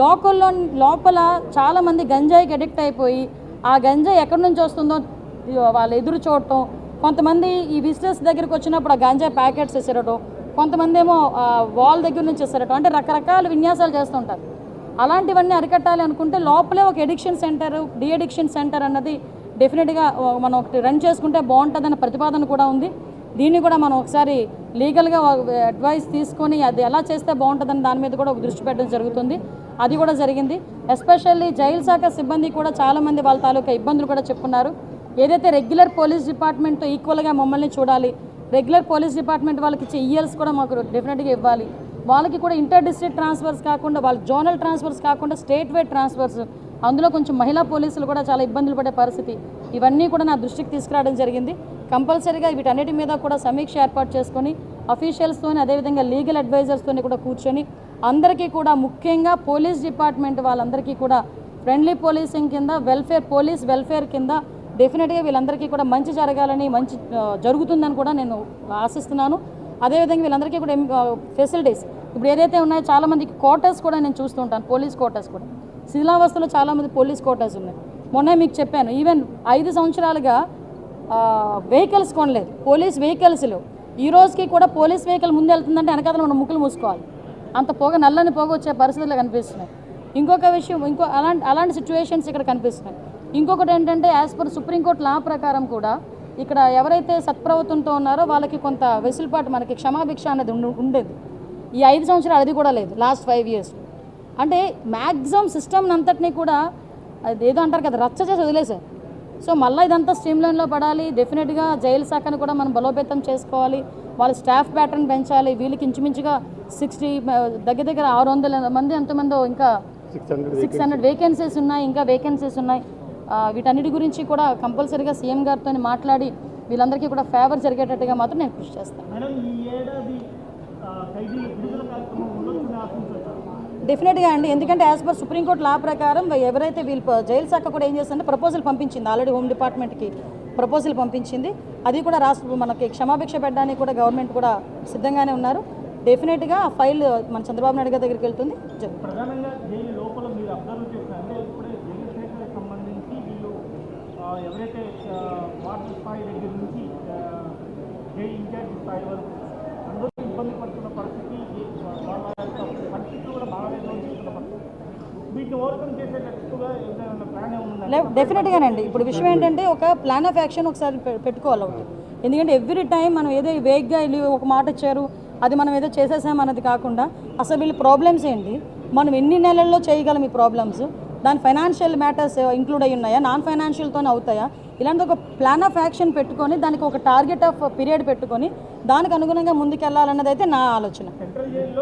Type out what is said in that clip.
లోకల్లో లోపల చాలామంది గంజాయికి అడిక్ట్ అయిపోయి ఆ గంజాయి ఎక్కడి నుంచి వస్తుందో వాళ్ళు ఎదురు చూడటం కొంతమంది ఈ విజిటర్స్ దగ్గరికి వచ్చినప్పుడు ఆ గంజాయి ప్యాకెట్స్ ఇసరటం కొంతమంది ఏమో వాల్ దగ్గర నుంచి ఇసరటం అంటే రకరకాల విన్యాసాలు చేస్తుంటారు అలాంటివన్నీ అరికట్టాలి అనుకుంటే లోపలే ఒక addiction centre de addiction centre అన్నది డెఫినెట్గా మనం ఒకటి రన్ చేసుకుంటే బాగుంటుందన్న ప్రతిపాదన కూడా ఉంది. దీన్ని కూడా మనం ఒకసారి లీగల్గా అడ్వైస్ తీసుకొని అది ఎలా చేస్తే బాగుంటుందని దాని మీద కూడా ఒక దృష్టి పెట్టడం జరుగుతుంది. అది కూడా జరిగింది. ఎస్పెషల్లీ జైలు శాఖ సిబ్బంది కూడా చాలామంది వాళ్ళ తాలూకా ఇబ్బందులు కూడా చెప్పున్నారు ఏదైతే రెగ్యులర్ పోలీస్ డిపార్ట్మెంట్తో ఈక్వల్గా మమ్మల్ని చూడాలి రెగ్యులర్ పోలీస్ డిపార్ట్మెంట్ వాళ్ళకి ఇచ్చే ఇయర్స్ కూడా మాకు డెఫినెట్గా ఇవ్వాలి. వాళ్ళకి కూడా ఇంటర్ డిస్ట్రిక్ట్ ట్రాన్స్ఫర్స్ కాకుండా వాళ్ళ జోనల్ ట్రాన్స్ఫర్స్ కాకుండా స్టేట్ వైడ్ ట్రాన్స్ఫర్స్ అందులో కొంచెం మహిళా పోలీసులు కూడా చాలా ఇబ్బందులు పడే పరిస్థితి. ఇవన్నీ కూడా నా దృష్టికి తీసుకురావడం జరిగింది. కంపల్సరీగా వీటన్నిటి మీద కూడా సమీక్ష ఏర్పాటు చేసుకొని అఫీషియల్స్తోని అదేవిధంగా లీగల్ అడ్వైజర్స్తోని కూడా కూర్చొని అందరికీ కూడా ముఖ్యంగా పోలీస్ డిపార్ట్మెంట్ వాళ్ళందరికీ కూడా ఫ్రెండ్లీ పోలీసింగ్ కింద వెల్ఫేర్ పోలీస్ వెల్ఫేర్ కింద డెఫినెట్గా వీళ్ళందరికీ కూడా మంచి జరగాలని మంచి జరుగుతుందని కూడా నేను ఆశిస్తున్నాను. అదేవిధంగా వీళ్ళందరికీ కూడా ఫెసిలిటీస్ ఇప్పుడు ఏదైతే ఉన్నాయో చాలామందికి క్వార్టర్స్ కూడా నేను చూస్తుంటాను పోలీస్ క్వార్టర్స్ కూడా. శిథిలావస్థలో చాలామంది పోలీస్ క్వార్టర్స్ ఉన్నాయి. మొన్నే మీకు చెప్పాను ఈవెన్ ఐదు సంవత్సరాలుగా వెహికల్స్ కొనలేదు. పోలీస్ వెహికల్స్లో. ఈ రోజుకి కూడా పోలీస్ వెహికల్ ముందు వెళ్తుందంటే వెనకాల మనం ముక్కులు మూసుకోవాలి. అంత పొగ నల్లని పొగ వచ్చే పరిస్థితులు కనిపిస్తున్నాయి. ఇంకొక విషయం ఇంకో అలాంటి అలాంటి సిచ్యువేషన్స్ ఇక్కడ కనిపిస్తున్నాయి. ఇంకొకటి ఏంటంటే యాజ్ పర్ సుప్రీంకోర్టు లా ప్రకారం కూడా ఇక్కడ ఎవరైతే సత్ప్రవర్తనతో ఉన్నారో వాళ్ళకి కొంత వెసులుబాటు మనకి క్షమాభిక్ష అనేది ఉండేది. ఈ ఐదు సంవత్సరాలు అది కూడా లేదు లాస్ట్ ఫైవ్ ఇయర్స్ అంటే మ్యాక్సిమం సిస్టమ్ అంతటినీ కూడా అది ఏదో అంటారు కదా రచ్చ చేసి వదిలేశారు సో మళ్ళీ ఇదంతా స్ట్రీమ్ లైన్లో పడాలి డెఫినెట్గా జైలు శాఖను కూడా మనం బలోపేతం చేసుకోవాలి వాళ్ళ స్టాఫ్ ప్యాటర్న్ పెంచాలి వీళ్ళకి ఇంచుమించుగా సిక్స్టీ దగ్గర దగ్గర ఆరు వందల మంది ఎంతమందో ఇంకా సిక్స్ హండ్రెడ్ వేకెన్సీస్ ఉన్నాయి ఇంకా వేకెన్సీస్ ఉన్నాయి. వీటన్నిటి గురించి కూడా కంపల్సరీగా సీఎం గారితో మాట్లాడి వీళ్ళందరికీ కూడా ఫేవర్ జరిగేటట్టుగా మాత్రం నేను కృషి చేస్తాను. డెఫినెట్గా అండి. ఎందుకంటే యాజ్ పర్ సుప్రీంకోర్టు లా ప్రకారం ఎవరైతే వీళ్ళు జైలు శాఖ కూడా ఏం చేస్తుందంటే ప్రపోజల్ పంపించింది. ఆల్రెడీ హోమ్ డిపార్ట్మెంట్కి ప్రపోజల్ పంపించింది. అది కూడా రాష్ట్ర మనకి క్షమాభిక్ష పెట్టడానికి కూడా గవర్నమెంట్ కూడా సిద్ధంగానే ఉన్నారు. డెఫినెట్గా ఆ ఫైల్ మన చంద్రబాబు నాయుడు గారి దగ్గరికి వెళ్తుంది. ఎవరైతే స్థాయి దగ్గర నుంచి ఇన్ఛార్జ్ స్థాయి వరకు అందరూ ఇబ్బంది పడుతున్న పరిస్థితి ఈ వాళ్ళ యొక్క పరిస్థితులు కూడా బాగా చూస్తున్న పరిస్థితి వీటిని ఓవర్కమ్ చేసేటట్టుగా ఏదైనా ప్లాన్ ఏముందా లే డెఫినెట్గానండి. ఇప్పుడు విషయం ఏంటంటే ఒక ప్లాన్ ఆఫ్ యాక్షన్ ఒకసారి పెట్టుకోవాలి ఒకటి. ఎందుకంటే ఎవ్రీ టైం మనం ఏదో వేగ్గా వెళ్ళి ఒక మాట ఇచ్చారు అది మనం ఏదో చేసేసాం అన్నది కాకుండా అసలు వీళ్ళ ప్రాబ్లమ్స్ ఏంటి? మనం ఎన్ని నెలల్లో చేయగలం ఈ ప్రాబ్లమ్స్ దాని ఫైనాన్షియల్ మ్యాటర్స్ ఇంక్లూడ్ అయి ఉన్నాయా? నాన్ ఫైనాన్షియల్తోనే అవుతాయా? ఇలాంటి ఒక ప్లాన్ ఆఫ్ యాక్షన్ పెట్టుకొని దానికి ఒక టార్గెట్ ఆఫ్ పీరియడ్ పెట్టుకొని దానికి అనుగుణంగా ముందుకెళ్ళాలన్నది అయితే నా ఆలోచన.